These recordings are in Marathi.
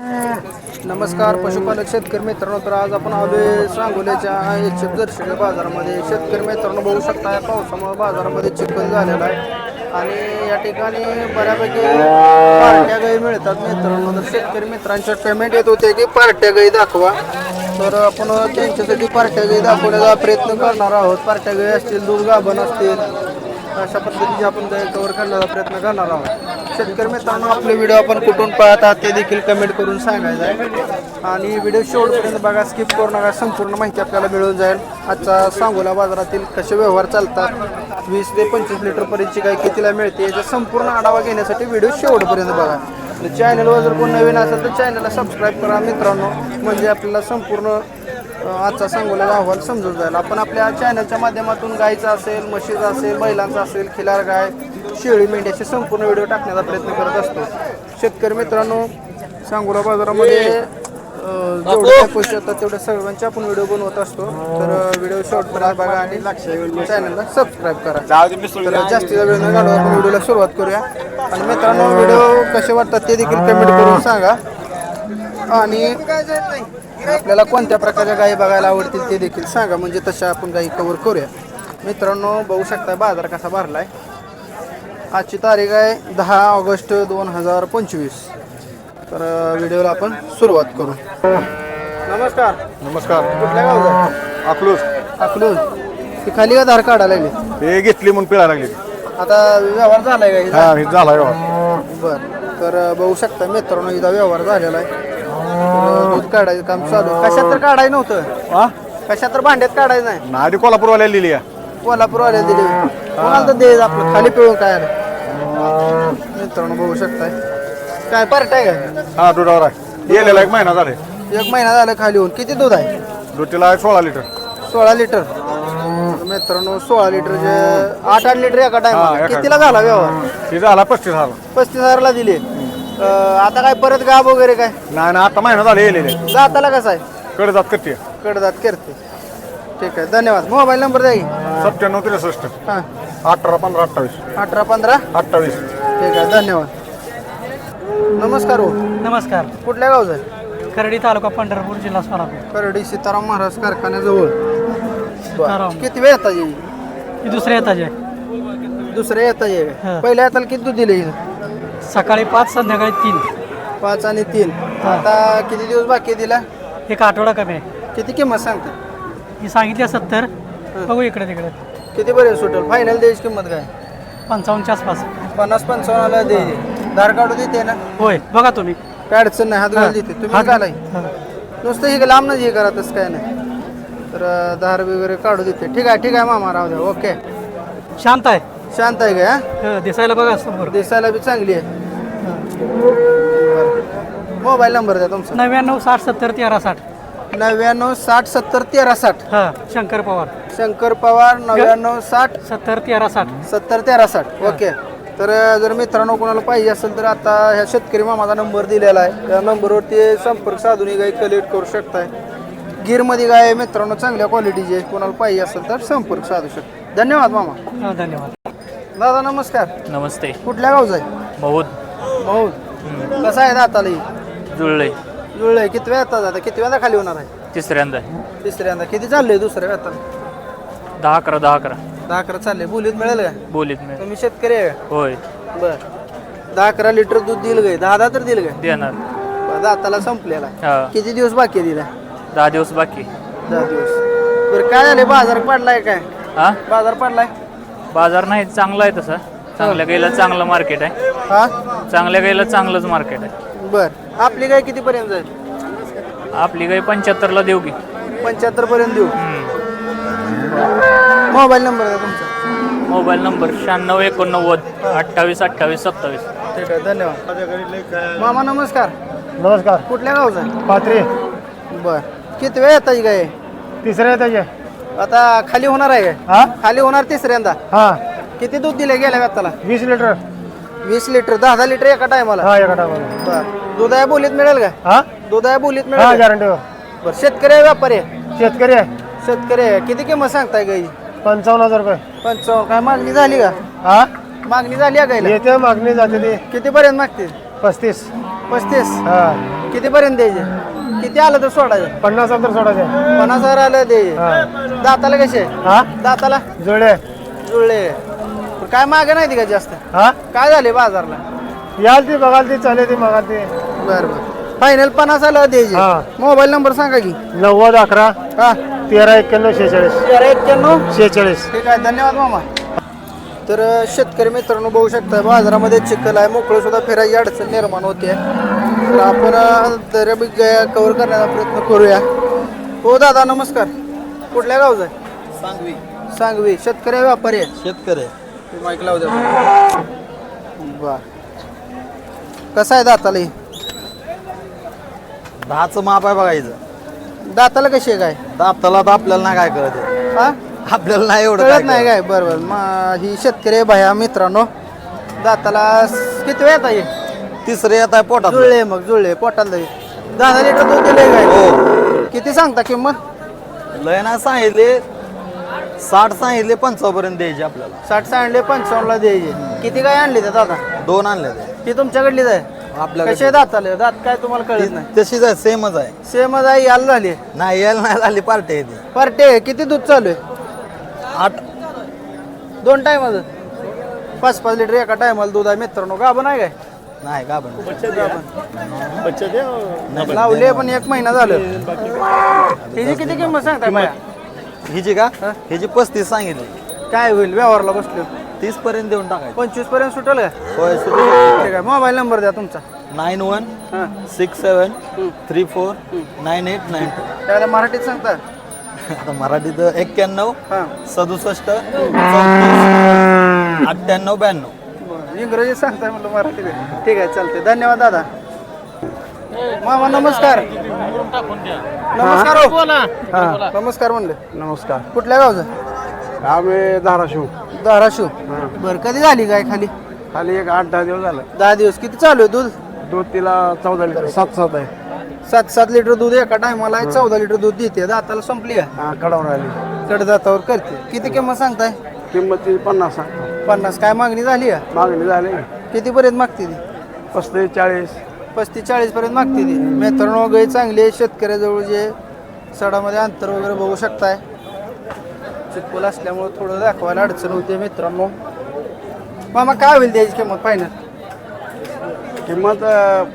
नमस्कार पशुपालक शेतकरी मित्रांनो तर आज आपण आलोय सांगोल्याच्या एच दर्शक बाजारामध्ये. शेतकरी मित्रांनो बघू शकता या पावसामुळे बाजारामध्ये चिखल झालेला आहे. आणि या ठिकाणी बऱ्यापैकी पार्ट्या गाई मिळतात मित्रांनो. तर शेतकरी मित्रांच्या पेमेंट येत होते की पार्ट्या गाई दाखवा. तर आपण त्यांच्यासाठी पार्ट्या गाई दाखवण्याचा प्रयत्न करणार आहोत. पार्ट्या गाई असतील दूध गाभण असतील अशा पद्धतीचे आपण गाई कव्हर करण्याचा प्रयत्न करणार आहोत. शेतकरी मित्रांनो आपले व्हिडिओ आपण कुठून पाहतात ते देखील कमेंट करून सांगायचं आहे. आणि व्हिडिओ शेवटपर्यंत बघा स्किप करू नका. संपूर्ण माहिती आपल्याला मिळून जाईल. आजचा सांगोला बाजारातील कसे व्यवहार चालतात वीस ते पंचवीस लिटरपर्यंतची गाय कितीला मिळते याचा संपूर्ण आढावा घेण्यासाठी व्हिडिओ शेवटपर्यंत बघा. चॅनलवर जर कोण नवीन असेल तर चॅनलला सबस्क्राईब करा. मित्रांनो म्हणजे आपल्याला संपूर्ण आजचा सांगोला अहवाल समजून जाईल. आपण आपल्या चॅनलच्या माध्यमातून गायचा असेल म्हशीचा असेल बैलांचा असेल खिलार गाय शेळी मेंढ्याचे संपूर्ण व्हिडिओ टाकण्याचा प्रयत्न करत असतो. शेतकरी मित्रांनो सांगोला बाजारामध्ये अ, जेवढे काय पैसे येतात तेवढ्या सर्वांचे आपण व्हिडिओ बनवत असतो. तर व्हिडिओ शेवटपर्यंत बघा आणि चॅनलला सबस्क्राईब करा. तर जास्तीचा वेळ न आपण व्हिडिओला सुरुवात करूया. आणि मित्रांनो व्हिडिओ कसे वाटतात ते देखील कमेंट करून सांगा. आणि आपल्याला कोणत्या प्रकारच्या गायी बघायला आवडतील ते देखील सांगा. म्हणजे तशा आपण गायी कवर करूया. मित्रांनो बघू शकता बाजार कसा भरलाय. आजची तारीख आहे दहा ऑगस्ट दोन हजार पंचवीस. तर व्हिडिओला आपण सुरुवात करू. नमस्कार. नमस्कार. कुठल्या गावचा? अकलूज. अकलूज. ती खाली का धार काढायला लागली? हे घेतली म्हणून पिळायला लागली. आता व्यवहार झालाय हा हे झाला व्यवहार. बर. तर बघू शकता मित्रांनो इथं व्यवहार झालेला आहे. तर, दूध काढायचं काम चालू. आहे. कशात तर काढायचं नव्हतं? हा कशात तर भांड्यात काढायचं नाही. आधी कोल्हापूरवाल्याला लिहिली आहे. कोल्हापूर आले दिले कोणाला तर दे आपलं. खाली पिळून काय आलं? मित्रांनो बघू शकताय. काय पार्ट आहे हा दुधावर आहे. गेलेला एक महिना झाले. एक महिना झाला खाली होऊन किती दूध आहे? दुधीला आहे सोळा लिटर. सोळा लिटर. तर मित्रांनो सोळा लिटरचे आठ आठ लिटर एका हा, टाइम एका- कितीला झाला व्यवहार? हे झाला पस्तीस हजार पस्तीस हजारला दिले. अं, आता काय परत गाब वगैरे काय? नाही ना आता महिना झाले येलेले. जाताला कसं आहे? कडे जात करते. कडदात करते. ठीक आहे धन्यवाद. मोबाईल नंबर द्या की. सत्त्याण्णव त्रेसष्ट. हां. अठरा पंधरा अठ्ठावीस. अठरा पंधरा? अठ्ठावीस. ठीक आहे धन्यवाद. नमस्कार हो. नमस्कार. कुठल्या गावचं आहे? खर्डी तालुका पंढरपूर जिल्हा सोलापूर. करडी सीताराम महाराज कारखान्याजवळ. सीताराम. किती वेळ येतात येईल? ही दुसऱ्या येताचे. दुसऱ्या येता येईल हा. पहिल्या येताला किती दूध दिले हिनं? सकाळी पाच संध्याकाळी तीन. पाच आणि तीन. आता किती दिवस बाकी आहे तिला? एक आठवडा कमी आहे. किती किंमत सांगते? ही सांगितली सत्तर. बघू इकडे तिकडे. किती पर्यंत सुटेल? फायनल द्यायची किंमत काय? पंचावन्नच्या आसपास. पन्नास पंचावन्नला दे. धार काढू देते ना? होय बघा तुम्ही. काय अडचण नाही हात घाल देते तुम्ही घालाय हा. नुसतं हे लांब हे करा तसं काय नाही. तर अं, धार वगैरे काढू देते. ठीक आहे ठीक आहे मामा राहू द्या. ओके शांत आहे. शांत आहे का ह, दिसायला बघा समोर. दिसायला बी चांगली आहे. मोबाईल नंबर द्या तुमचा. नव्याण्णव साठ सत्तर तेरा साठ. नव्याण्णव साठ सत्तर तेरा साठ. हा शंकर पवार. शंकर पवार नव्याण्णव साठ सत्तर तेरा साठ. सत्तर तेरा साठ. ओके. तर जर मित्रांनो कोणाला पाहिजे असेल तर आता ह्या शेतकरी मामाचा नंबर दिलेला आहे. त्या नंबरवरती संपर्क साधून ही गाई कलेक्ट करू शकताय. गिरमध्ये गाय मित्रांनो चांगल्या क्वालिटीची आहे. कोणाला पाहिजे असेल तर संपर्क साधू शकता. धन्यवाद मामा. हा, धन्यवाद. दादा नमस्कार. नमस्ते. कुठल्या गावचा आहे? बहुत भाऊ कसा आहे दाताला? ही? जुळले जुळलंय किती वेळ आता? किती वेळा खाली होणार आहे? तिसऱ्यांदा. तिसऱ्यांदा. किती चाललंय दुसऱ्या वेळात? दहा अकरा दहा अकरा. दहा अकरा चालले बोलीत मिळेल का? बोलीत मी तुम्ही शेतकरी आहे का? होय. बर. दहा अकरा लिटर दूध दिल गे दहा दहा तर दिल गे देणार. दाताला संपलेला. आहे. हा. किती दिवस बाकी दिला दहा दिवस बाकी. दहा दिवस. बरं काय झाले बाजार पडलाय काय? हा? बाजार पडलाय? बाजार नाही चांगला आहे तसा. चांगल्या गाईला चांगलं मार्केट आहे. हा? चांगल्या गाईला चांगलंच मार्केट आहे. बर. आपली गाय किती पर्यंत जाईल? आपली गाई पंच्याहत्तरला देऊ की. पंच्याहत्तर पर्यंत देऊ मोबाईल नंबर आहे तुमचा. मोबाईल नंबर शहाण्णव एकोणनव्वद अठ्ठावीस अठ्ठावीस सत्तावीस. ठीक आहे धन्यवाद. मामा नमस्कार. नमस्कार. कुठल्या गावचा? पात्री बर. किती वेळ येतात ही गाय? तिसऱ्या त्याचे आता खाली होणार आहे काय हा खाली होणार तिसऱ्यांदा. हा. किती दूध दिले गेल्या व्यक्ताला वीस लिटर. वीस लिटर दहा दहा लिटर एका टायमाला? हा एका टायमाला. बर. दुधाया बोलीत मिळेल का? हा? दुधाया बोलीत हा मिळेल का? गॅरंटीवर बरं शेतकरी आहे व्यापारी आहे? शेतकरी आहे. शेतकरी आहे. किती किंमत सांगताय गाई? पंचावन्न हजार रुपये. पंचावन्न. काय मागणी झाली का? हा? मागणी झाली आहे गायला येते मागणी जाते ते. किती पर्यंत मागतील पस्तीस. पस्तीस? हा. कितीपर्यंत द्यायचे? किती आलं तर सोडायचं? पन्नास अंतर सोडायचे. पन्नास हजार आलं द्यायचे हा. दाताला कसे? हा? दाताला? जुळे. जुळले काय मागे नाही ती का जास्त? हा? काय झाले बाजारला? याल ती बघाल ती चालेल ती बघाल ती. बरं बरं. फायनल पन्नास आलं द्यायचे हा. मोबाईल नंबर सांगा की. नव्वद अकरा हा. तेरा एक्क्याण्णव शेहेचाळीस. तेरा एक्क्याण्णव? शेहेचाळीस. ठीक आहे धन्यवाद मामा. तर अ, शेतकरी मित्रांनो बघू शकता बाजारामध्ये चिखल आहे मोकळं सुद्धा फिरायची अडचण निर्माण होते तर आपण तरी बी कव्हर करण्याचा प्रयत्न करूया. हो दादा नमस्कार. कुठल्या गावचा आहे? सांगवी. सांगवी. शेतकरी आहे, व्यापारी आहे? शेतकरी माईक लावू द्या बर. कसं आहे दाताला हे? दहाचं माप आहे बघायचं दाताला कशी आहे काय? दाताला तर आपल्याला नाही काय कळत आहे. हा? आपल्याला नाही एवढं कळत नाही. काय? बरं बरं. मग ही शेतकरी आहे भया मित्रांनो. दाताला स- किती वेळ येत आहे तिसरे येत आहे पोटात जुळले मग जुळले. पोटाला दही दहा लिटर दूध दिले काय? हो. किती सांगता किंमत? लय नाही सांगितले. साठ सांगितले पंचावन्न पर्यंत द्यायचे आपल्याला. साठ सांडले पंचावन्नला द्यायचे. किती काय आणली त्या दादा? दोन आणले ते. ती तुमच्याकडलीच आहे. आपल्याकडे कसे दात आले? दात काय तुम्हाला कळत नाही. तशीच आहे सेमच आहे. सेमच आहे याला झाली नाही यायला नाही झाली पार्टी आहे ती. पार्टे किती दूध चालू आहे? आठ. दोन टायमाचं पाच पाच लिटर एका टायमाला दूध आहे मित्रांनो. गाभण आहे काय? नाही का पण लावले पण एक महिना झालं. हिची किती किंमत सांगता बाया? हिची का? हिची पस्तीस सांगितली. काय होईल? व्यवहारला बसलो. तीस पर्यंत देऊन टाकायची. पंचवीसपर्यंत सुटेल का? होय ठीक आहे मोबाईल नंबर द्या तुमचा. नाईन वन हां. Six seven three four nine eight nine two. त्याला मराठीत सांगता आता मराठीत एक्क्याण्णव हां. सदुसष्ट अठ्ठ्याण्णव ब्याण्णव. बरं, इंग्रजी सांगताय म्हणलं मराठी ठीक आहे चालते धन्यवाद दादा. मामा नमस्कार. नमस्कार. हो. हा, नमस्कार म्हणले. नमस्कार. कुठल्या गावचं? आम्ही धाराशिव. धाराशिव. बर कधी झाली काय खाली? खाली एक आठ दहा दिवस झालं. दहा दिवस. किती चालू आहे दूध? दूध तिला चौदा लिटर. सात सात आहे. सात सात लिटर दूध एका टायमाला आहे. चौदा लिटर दूध देते. दाताला संपली का हा कडावर आली. कडदातावर करते. किती किंमत सांगताय? किंमत ती पन्नास पन्नास. काय मागणी झाली का मागणी झाली. किती पर्यंत मागते ती? पस्तीस चाळीस पस्तीस चाळीस पर्यंत मागते ती. मित्रांनो गाई चांगली आहे. शेतकऱ्याजवळ जे सडामध्ये अंतर वगैरे बघू शकताय. चिटकोल असल्यामुळे थोडं दाखवायला अडचण होते मित्रांनो. मामा काय होईल त्याची किंमत फायनल किंमत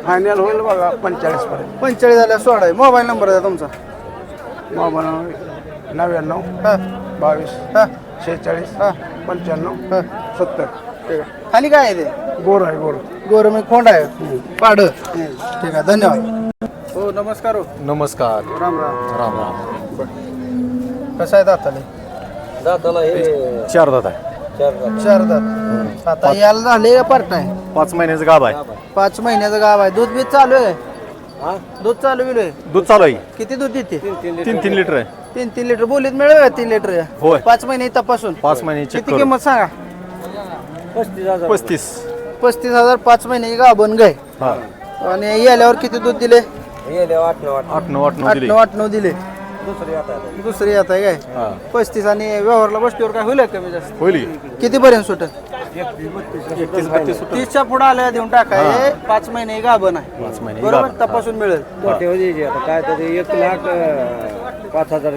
फायनल होईल बघा पंचेचाळीस पर्यंत. पंचेचाळीस झाल्या सोळा आहे. मोबाईल नंबर द्या तुमचा. मोबाईल नव्याण्णव हां. बावीस हां. शेहेचाळीस हां. पंच्याण्णव हां. सत्तर. ठीक आहे. खाली काय आहे ते? गोर आहे गोर. गोरमी खोंड आहे. पाड. ठीक आहे धन्यवाद. हो नमस्कार हो. नमस्कार. राम राम. राम राम. कसं आहे दाताले? दाताला हे चार दात आहे. चार दात. आता याला झाले का पार्ट आहे पाच महिन्याचं गाभ आहे. पाच महिन्याचं गाव आहे. दूध बीज चालू आहे. दूध चालू आहे. दूध चालू आहे. किती दूध देते? तीन तीन लिटर आहे. तीन तीन लिटर. बोलीत मिळेल का तीन लिटर? होय. पाच महिने तपासून. पाच महिने check किती. किंमत सांगा? पस्तीस पस्तीस. हजार पाच महिन्याची गाभण गाय हा. आणि याल्यावर किती दूध दिले? आठ नऊ आठ नऊ आठ दिले. नऊ आठ नऊ दिले. दुसरी आता आहे. काय? पस्तीस आणि व्यवहारला बसल्यावर काय होईल कमी जास्त? होईल. की? किती पर्यंत सुटेल एकतीस बत्तीस सुट तीसच्या पुढे आल्या देऊन टाकाय पाच महिने गाभण आहे पाच महिने बरोबर. तपासून मिळेल. काय तरी एक लाख पाच हजार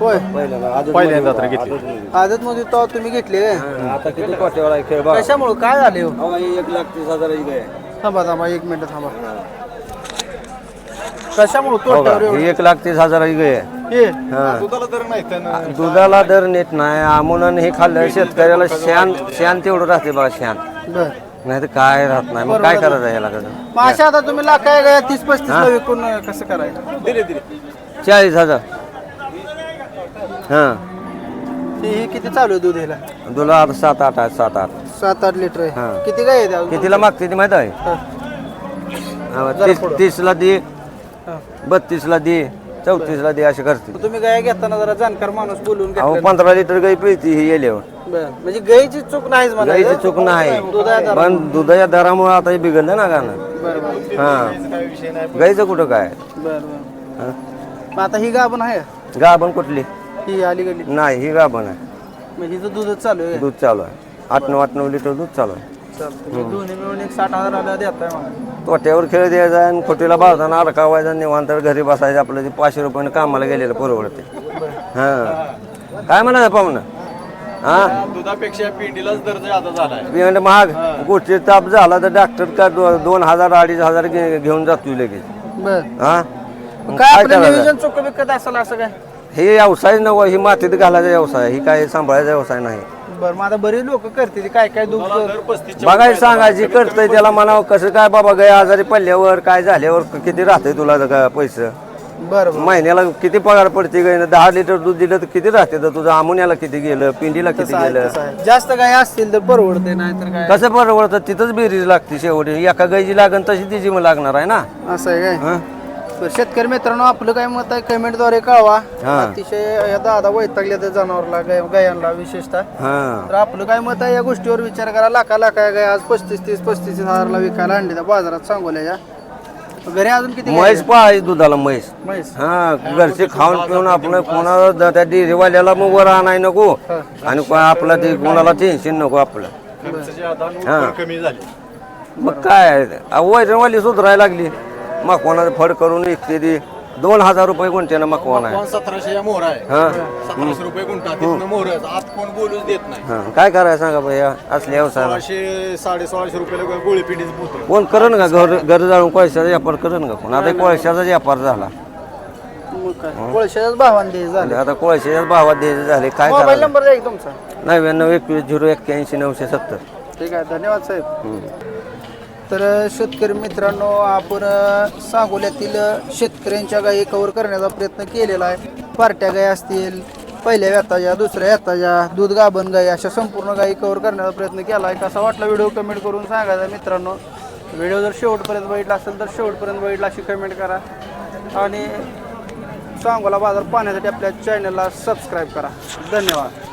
होय. पहिल्यांदा तर घेतली. आदत मध्ये तेव्हा तुम्ही घेतले काय? आता किती कोट्यावर आहे खेळ बघा. कशामुळे? काय झाले? हो अहो, एक लाख तीस हजार थांबा थांबा एक मिनिट थांबा. कशामुळे एवढं? एक लाख तीस हजार हे? दुधाला दर नाही त्यानं. दुधाला दर नीट नाही. आमुनाने हे खाल्लं शेतकऱ्याला शान शान तेवढं राहते बघा शान बर. नाही तर काय राहत नाही. मग काय करायचं ह्याला कसं मग अशा आता तुम्ही लाखाय काय तीस पस्तीस ला विकून अं, कसं करायचं? चाळीस हजार. हां. हे हे किती चालू आहे दूध ह्याला दुला आता सात आठ आहे सात आठ. सात आठ लिटर हा. आहे किती काय आहे कितीला मागते ती माहीत आहे? हा, हा, तीस. तीसला दे हा. बत्तीसला दे चौतीसला दे असे करते तुम्ही गाय घेताना जरा जाणकार माणूस बोलून अहो घेतलं. पंधरा लिटर गाई पिळती ही येल्यावर. बरं. म्हणजे गायची चूक नाहीच गाईची चूक नाही. दुधाच्या पण दुधाच्या दरामुळे आता हे बिघडलं ना गाणं. बरं बरं. हा. गाईचं कुठं काय? बरं बरं. हा? मग आता ही गाभण आहे? गाभण कुठली? ही अलीकडली नाही ही गाभण आहे. म्हणजे हिचं दूधच चालू आहे. दूध चालू आहे. आठ नऊ आठ नऊ लिटर दूध चालू आहे. चालतं दोन्ही मिळून एक साठ हजार आला मला. तोट्यावर खेळ द्यायचा आणि खोटीला बाळताना अडकावायचा निवांत घरी बसायचं. आपलं ते पाचशे रुपयानं कामाला गेलेलं परवडते हां. काय म्हणायचं पाहुणं? हां? दुधापेक्षा पिंडीलाच दर जादा बियाणं महाग. गोष्टी ताप झाला तर डॉक्टर का दो- दोन हजार अडीच हजार घे- घेऊन जातो लगेच. बर. हा? मग काय काय आपलं करायचं? नियोजन चुक बिकत असेल असं काय? हे व्यवसाय नव ही मातीत घालायचा व्यवसाय. ही काय सांभाळायचा व्यवसाय नाही. बरं मग आता बरीच लोक करते ते काय काय दुःख बघायचं सांगायची करतंय त्याला म्हणावं कसं काय बाबा गया आजारी पडल्यावर काय झाल्यावर किती राहतंय तुला का पैसे? बरं बरं. महिन्याला किती पगार पडते गायनं दहा लिटर दूध दिलं तर किती राहते तर तुझं? आमुन्याला किती गेलं? पिंडीला किती आहे, गेलं? तसं आहे. जास्त गाय असतील तर परवडते नाही तर काय? कसं परवडतं? तिथंच बेरीज लागते शेवटी. एका गायची लागन तशी तिची मग लागणार आहे ना? असं आहे काय? हं? शेतकरी मित्रांनो आपलं काय मत आहे? कमेंटद्वारे कळवा. हा. अतिशय या दादा वैतागले त्या जनावरला गाय गायांना विशेषतः. हां. तर आपलं काय मत आहे या गोष्टीवर विचार करा. लाखा लाखा गाय आज पस्तीस तीस पस्तीस हजारला विकायला आणली त्या बाजारात सांगोल्याच्या घरी अजून किती गाय म्हैस आहे? पाहायची दुधाला म्हैस. म्हैस. हा घरचे खाऊन पिऊन आपलं कोणाला द- त्या डेअरीवाल्याला मग वर आणाय नको. आणि को- आपला ते कोणाला टेन्शन नको आपलं. हा. कमी झाली. मग काय? वैरणवाली सुधारायला लागली. मकवाना फड करून विकते ती. दोन हजार रुपये कोणत्यानं मकवान आहे. सतराशे या मोहर आहे? हा. सतराशे रुपये गुंठा तिथनं मोहर आत कोण बोलूच देत नाही. हा. काय करायचं सांगा भैया असल्या व्यवसायाला? सोळाशे साडे सोळाशे रुपयाला गोळी पिंडीच कोण करण का? घर घर जाळून कोळशाचा व्यापार करण का? कोण? आता कोळशाचा व्यापार झाला. मग काय? कोळशाच्याच भावान दे झाले. आता कोळशाच्याच भावात द्यायचे झाले. काय मोबाईल करायचं? नंबर द्या की तुमचा. नव्याण्णव एकवीस झिरो एक्क्याऐंशी नऊशे सत्तर. ठीक आहे. धन्यवाद साहेब. तर शेतकरी मित्रांनो आपण सांगोल्यातील शेतकऱ्यांच्या गायी कवर करण्याचा प्रयत्न केलेला आहे. पार्ट्या गायी असतील पहिल्या व्यताच्या दुसऱ्या व्यताच्या दूध गाभण गायी अशा संपूर्ण गायी कवर करण्याचा प्रयत्न केला आहे कसा वाटला व्हिडिओ कमेंट करून सांगायचा मित्रांनो. व्हिडिओ जर शेवटपर्यंत बघितला असेल तर शेवटपर्यंत बघितला अशी कमेंट करा. आणि सांगोला बाजार पाहण्यासाठी आपल्या चॅनलला सबस्क्राईब करा. धन्यवाद.